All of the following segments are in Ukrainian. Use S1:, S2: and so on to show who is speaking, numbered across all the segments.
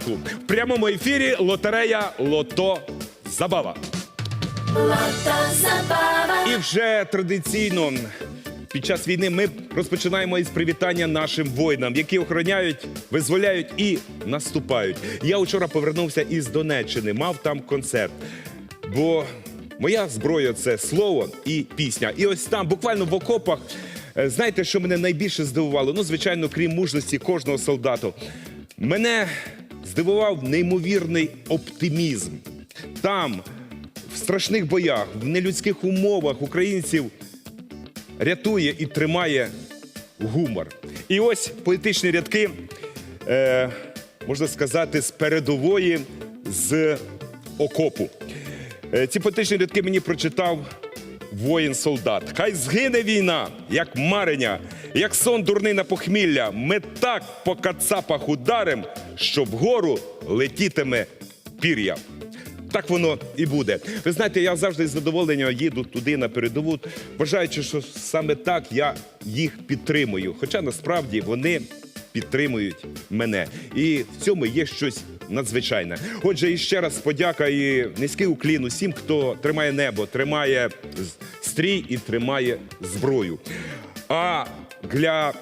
S1: ранку. В прямому ефірі лотерея Лото Забава. І вже традиційно під час війни ми розпочинаємо із привітання нашим воїнам, які охороняють, визволяють і наступають. Я вчора повернувся із Донеччини, мав там концерт. Бо моя зброя це слово і пісня. І ось там, буквально в окопах, е, знаєте, що мене найбільше здивувало? Ну, звичайно, крім мужності кожного солдату. Мене здивував неймовірний оптимізм. Там, в страшних боях, в нелюдських умовах українців рятує і тримає гумор. І ось поетичні рядки, е, можна сказати, з передової, з окопу. Е, ці поетичні рядки мені прочитав воїн-солдат. Хай згине війна, як мареня, як сон дурний на похмілля. Ми так по кацапах ударим, що вгору летітиме пір'я. Так воно і буде. Ви знаєте, я завжди з задоволенням їду туди на передову, вважаючи, що саме так я їх підтримую. Хоча насправді вони підтримують мене. І в цьому є щось надзвичайне. Отже, і ще раз подяка і низький уклін усім, хто тримає небо, тримає стрій і тримає зброю. А для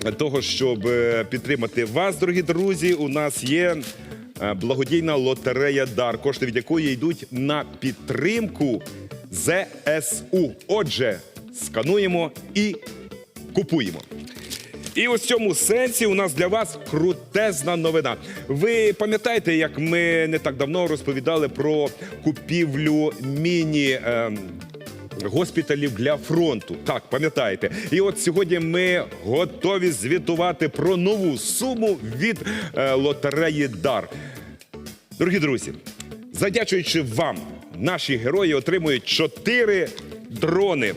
S1: того, щоб е, підтримати вас, дорогі друзі, у нас є е, благодійна лотерея Дар, кошти від якої йдуть на підтримку ЗСУ. Отже, скануємо і купуємо. І в цьому сенсі у нас для вас крутезна новина. Ви пам'ятаєте, як ми не так давно розповідали про купівлю міні. Госпіталів для фронту, так пам'ятаєте, і от сьогодні ми готові звітувати про нову суму від е, лотереї Дар. Дорогі друзі, завдячуючи вам, наші герої отримують чотири дрони.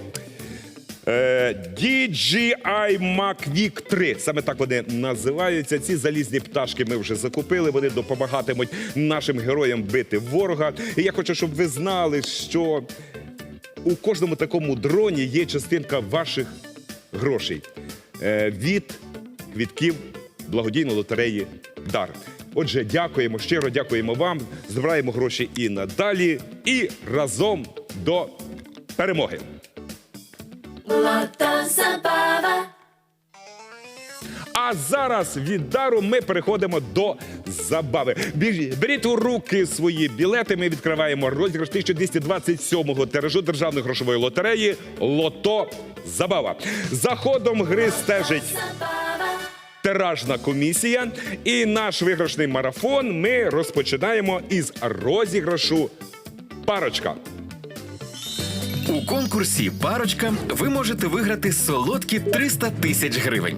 S1: DJI Mavic 3. Саме так вони називаються. Ці залізні пташки ми вже закупили. Вони допомагатимуть нашим героям бити ворога. І я хочу, щоб ви знали, що у кожному такому дроні є частинка ваших грошей е, від квітків благодійної лотереї Дар. Отже, дякуємо, щиро дякуємо вам. Збираємо гроші і надалі, і разом до перемоги. А зараз від дару ми переходимо до забави. Беріть у руки свої білети. Ми відкриваємо розіграш 1227-го тиражу державної грошової лотереї Лото Забава. За ходом гри стежить тиражна комісія. І наш виграшний марафон ми розпочинаємо із розіграшу парочка.
S2: У конкурсі Парочка ви можете виграти солодкі 300 тисяч гривень.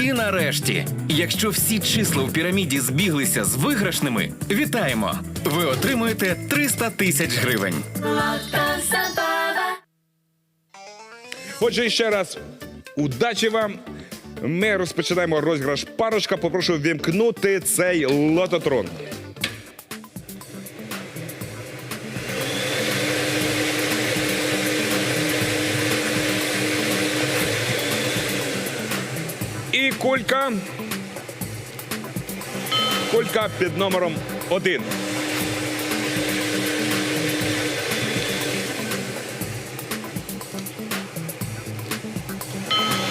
S2: І нарешті, якщо всі числа в піраміді збіглися з виграшними, вітаємо! Ви отримуєте 300 тисяч гривень.
S1: Отже, ще раз удачі вам. Ми розпочинаємо розіграш парочка. Попрошу вімкнути цей лототрон. І кулька. Кулька під номером один.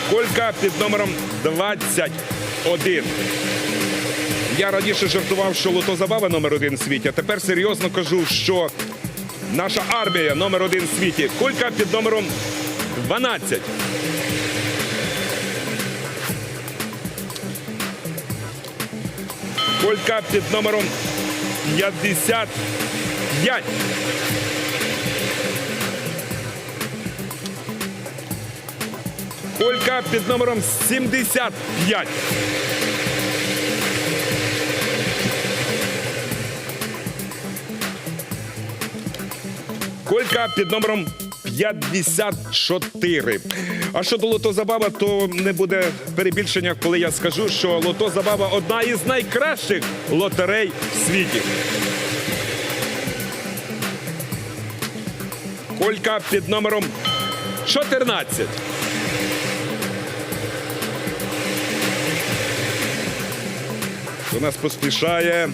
S1: Колька під номером 21. Я раніше жартував, що лотозабава номер один в світі, а тепер серйозно кажу, що наша армія номер один в світі. Колька під номером 12. Колька під номером 55. Колька під номером 75. Колька під номером 54. А щодо лото забава, то не буде перебільшення, коли я скажу, що лото забава одна із найкращих лотерей в світі. Колька під номером 14. До нас поспішає.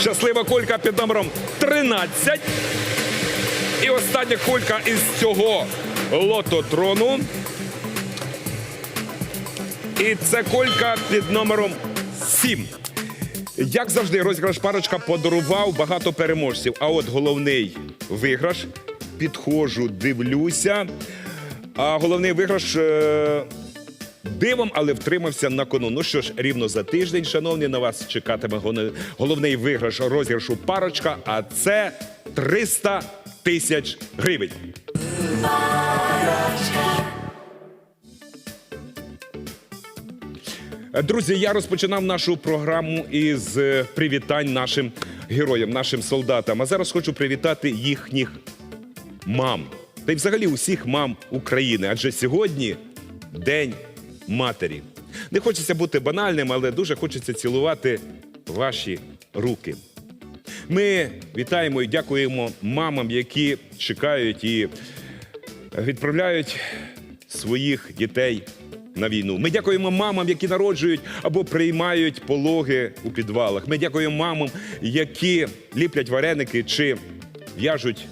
S1: Щаслива колька під номером 13. І остання колька із цього лототрону. І це колька під номером 7. Як завжди, розіграш парочка подарував багато переможців. А от головний виграш підходжу, дивлюся. А головний виграш е, дивом, але втримався на кону. Ну що ж, рівно за тиждень, шановні, на вас чекатиме головний виграш розіграшу парочка, а це 300 тисяч гривень. Друзі, я розпочинав нашу програму із е, привітань нашим героям, нашим солдатам. А зараз хочу привітати їхніх мам. Та й взагалі усіх мам України. Адже сьогодні День матері. Не хочеться бути банальним, але дуже хочеться цілувати ваші руки. Ми вітаємо і дякуємо мамам, які чекають і відправляють своїх дітей на війну. Ми дякуємо мамам, які народжують або приймають пологи у підвалах. Ми дякуємо мамам, які ліплять вареники чи в'яжуть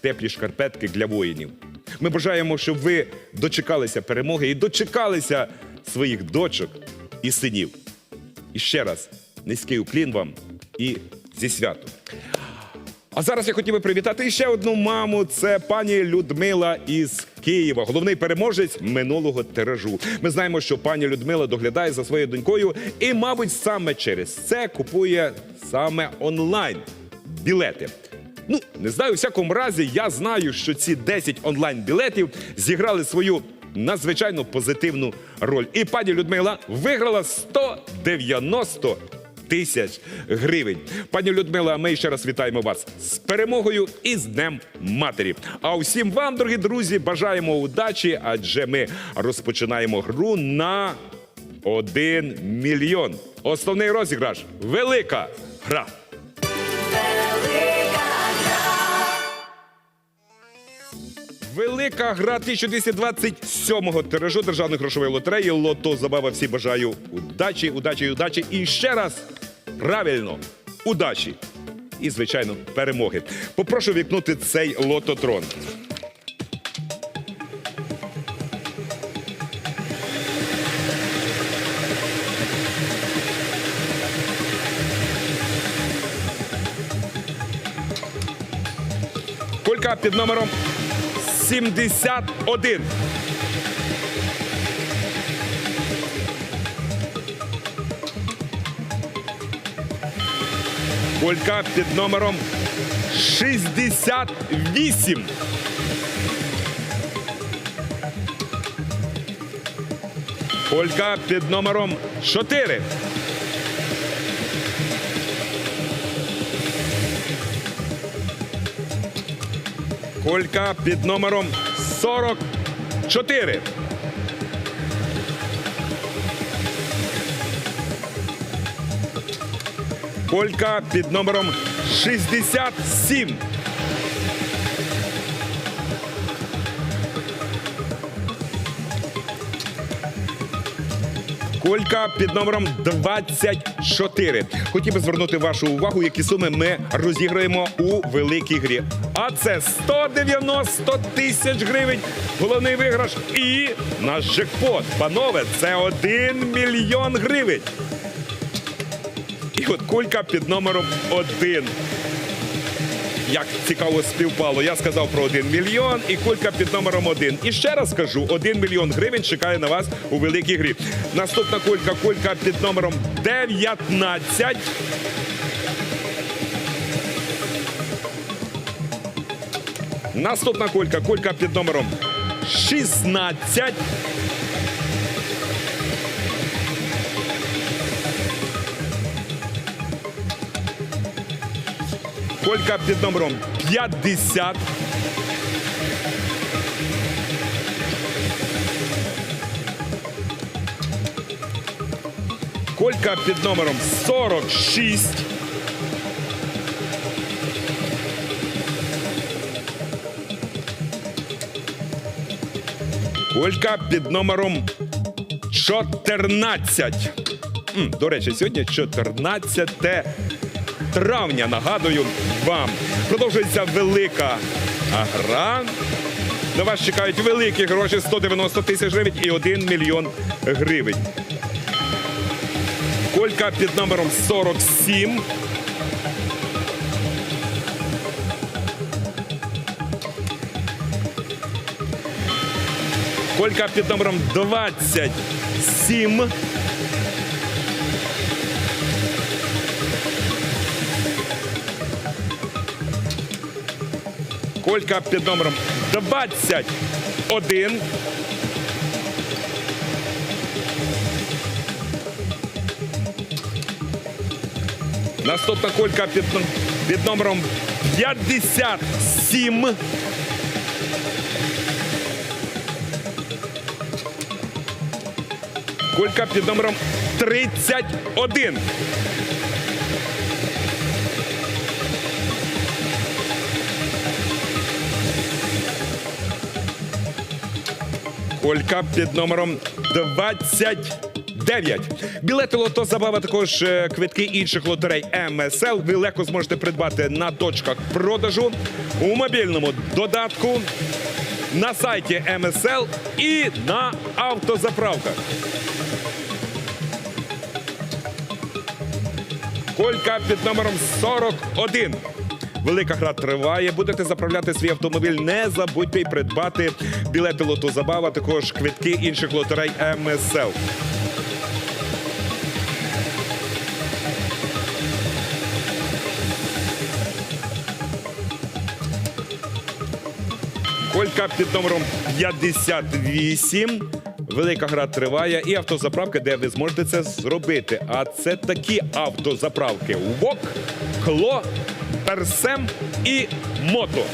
S1: теплі шкарпетки для воїнів. Ми бажаємо, щоб ви дочекалися перемоги і дочекалися своїх дочок і синів. І ще раз низький уклін вам і зі святом. А зараз я хотів би привітати ще одну маму. Це пані Людмила із Києва, головний переможець минулого тиражу. Ми знаємо, що пані Людмила доглядає за своєю донькою, і, мабуть, саме через це купує саме онлайн білети. Ну, не знаю, у всякому разі, я знаю, що ці 10 онлайн-білетів зіграли свою надзвичайно позитивну роль. І пані Людмила виграла 190 тисяч гривень. Пані Людмила, ми ще раз вітаємо вас з перемогою і з Днем Матері. А усім вам, дорогі друзі, бажаємо удачі, адже ми розпочинаємо гру на 1 мільйон. Основний розіграш велика гра. Велика гра 1227-го тиражу державної грошової лотереї. Лото забава всі бажаю удачі, удачі, удачі. І ще раз правильно удачі. І, звичайно, перемоги. Попрошу вікнути цей лототрон. Колька під номером 71. Колька під номером 68. Колька під номером 4. Колька під номером 44. Полька під номером 67. Колька під номером 24. Хотів би звернути вашу увагу, які суми ми розіграємо у великій грі. А це 190 тисяч гривень. Головний виграш і наш джекпот. Панове, це 1 мільйон гривень. І от кулька під номером 1. Як цікаво співпало. Я сказав про 1 мільйон і кулька під номером 1. І ще раз скажу: 1 мільйон гривень чекає на вас у великій грі. Наступна кулька, кулька під номером 19. Наступна кулька, кулька під номером 16. Колька під номером 50. Колька під номером 46. Колька під номером 14. До речі, сьогодні 14 травня. Нагадую вам. Продовжується велика гра. На вас чекають великі гроші 190 тисяч гривень і 1 мільйон гривень. Колька під номером 47. Колька під номером 27. Колька під номером 21. Наступна колька під, під номером 57. Колька під номером 31. Колька під номером 29. Білети лото забава також е, квитки інших лотерей МСЛ. Ви легко зможете придбати на точках продажу у мобільному додатку, на сайті МСЛ і на автозаправках. Колька під номером 41. Велика гра триває. Будете заправляти свій автомобіль. Не забудьте й придбати білети лото забава, також квитки інших лотерей МСЛ. Колька під номером 58. Велика гра триває і автозаправка, де ви зможете це зробити. А це такі автозаправки: ВОК, Кло, Персем і Мото.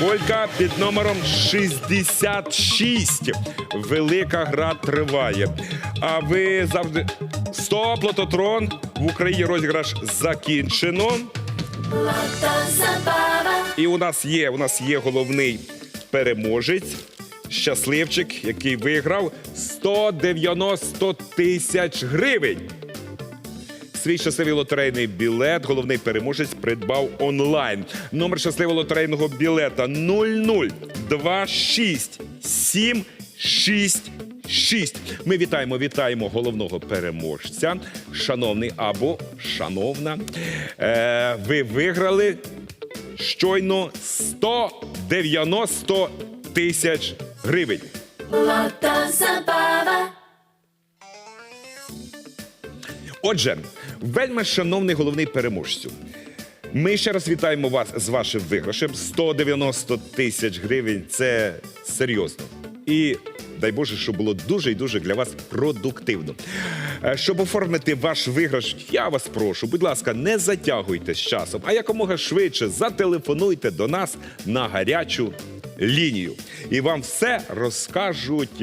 S1: Колька під номером 66. Велика гра триває. А ви завжди. Стоп, лототрон. В Україні розіграш закінчено. І у нас є, у нас є головний переможець, щасливчик, який виграв 190 тисяч гривень. Свій щасливий лотерейний білет головний переможець придбав онлайн. Номер щасливого лотерейного білета 0026766. Ми вітаємо, вітаємо головного переможця, шановний або шановна. Е, ви виграли щойно 190 тисяч гривень. Отже, вельми шановний головний переможцю. Ми ще раз вітаємо вас з вашим виграшем. 190 тисяч гривень це серйозно. І дай Боже, щоб було дуже і дуже для вас продуктивно. Е, Щоб оформити ваш виграш, я вас прошу, будь ласка, не затягуйте з часом, а якомога швидше зателефонуйте до нас на гарячу лінію. І вам все розкажуть.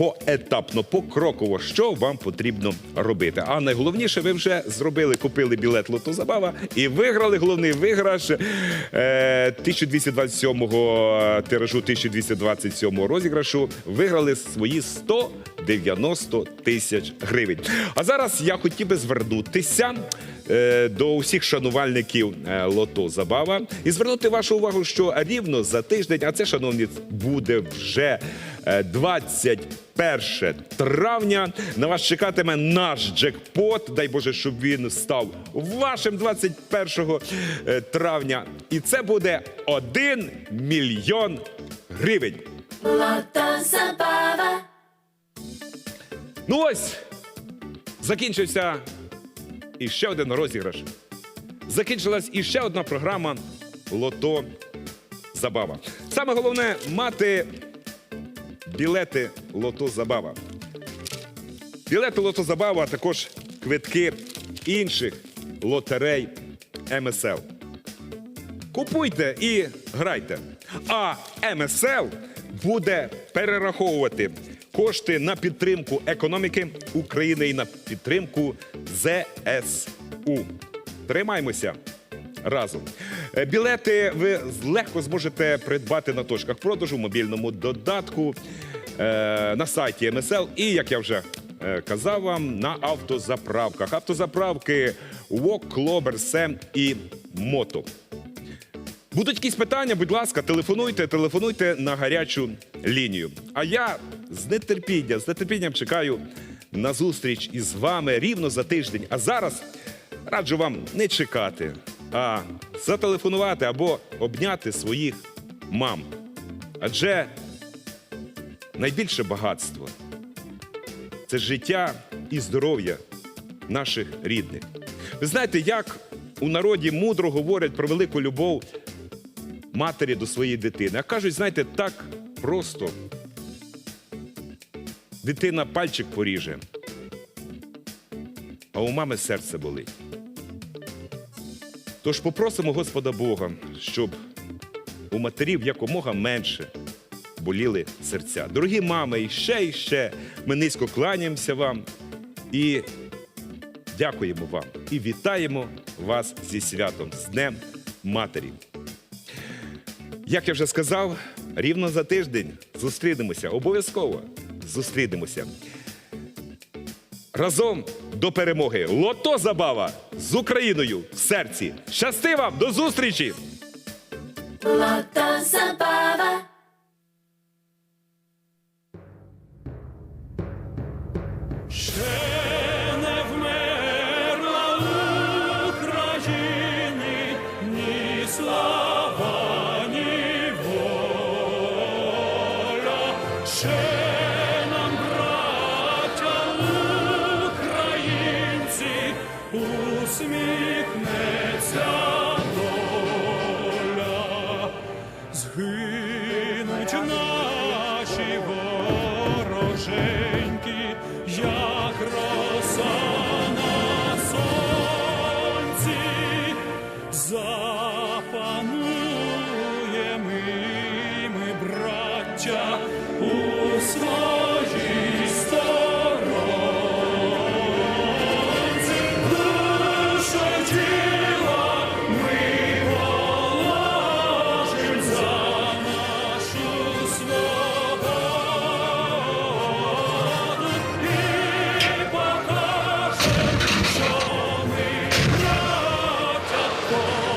S1: Е, поетапно, покроково, що вам потрібно робити. А найголовніше, ви вже зробили, купили білет Лото Забава і виграли головний виграш е, 1227-го тиражу 1227-го розіграшу. Виграли свої 190 тисяч гривень. А зараз я хотів би звернутися. е, До усіх шанувальників е, Лото Забава і звернути вашу увагу, що рівно за тиждень, а це, шановні, буде вже е, 21 травня. На вас чекатиме наш джекпот. Дай Боже, щоб він став вашим 21 е, травня. І це буде 1 мільйон гривень. Ну ось закінчився і ще один розіграш закінчилась іще одна програма Лото Забава. Саме головне мати білети Лото Забава. Білети Лото Забава, а також квитки інших лотерей МСЛ. Купуйте і грайте. А МСЛ буде перераховувати кошти на підтримку економіки України і на підтримку ЗСУ. Тримаймося разом. Е, Білети ви легко зможете придбати на точках продажу, в мобільному додатку, е, на сайті МСЛ і, як я вже е, казав вам, на автозаправках. Автозаправки ВОК, Клобер, Сем і Мото. Будуть якісь питання, будь ласка, телефонуйте, телефонуйте на гарячу лінію. А я з з нетерпінням чекаю на зустріч із вами рівно за тиждень. А зараз раджу вам не чекати, а зателефонувати або обняти своїх мам. Адже найбільше багатство це життя і здоров'я наших рідних. Ви знаєте, як у народі мудро говорять про велику любов матері до своєї дитини. А кажуть, знаєте, так просто дитина пальчик поріже, а у мами серце болить. Тож попросимо Господа Бога, щоб у матерів якомога менше боліли серця. Дорогі мами, ще, і ще ми низько кланяємося вам і дякуємо вам і вітаємо вас зі святом, з Днем Матері. Як я вже сказав, рівно за тиждень зустрінемося. Обов'язково зустрінемося. Разом до перемоги. Лото забава з Україною серці. Щасти вам! До зустрічі!
S3: Забава.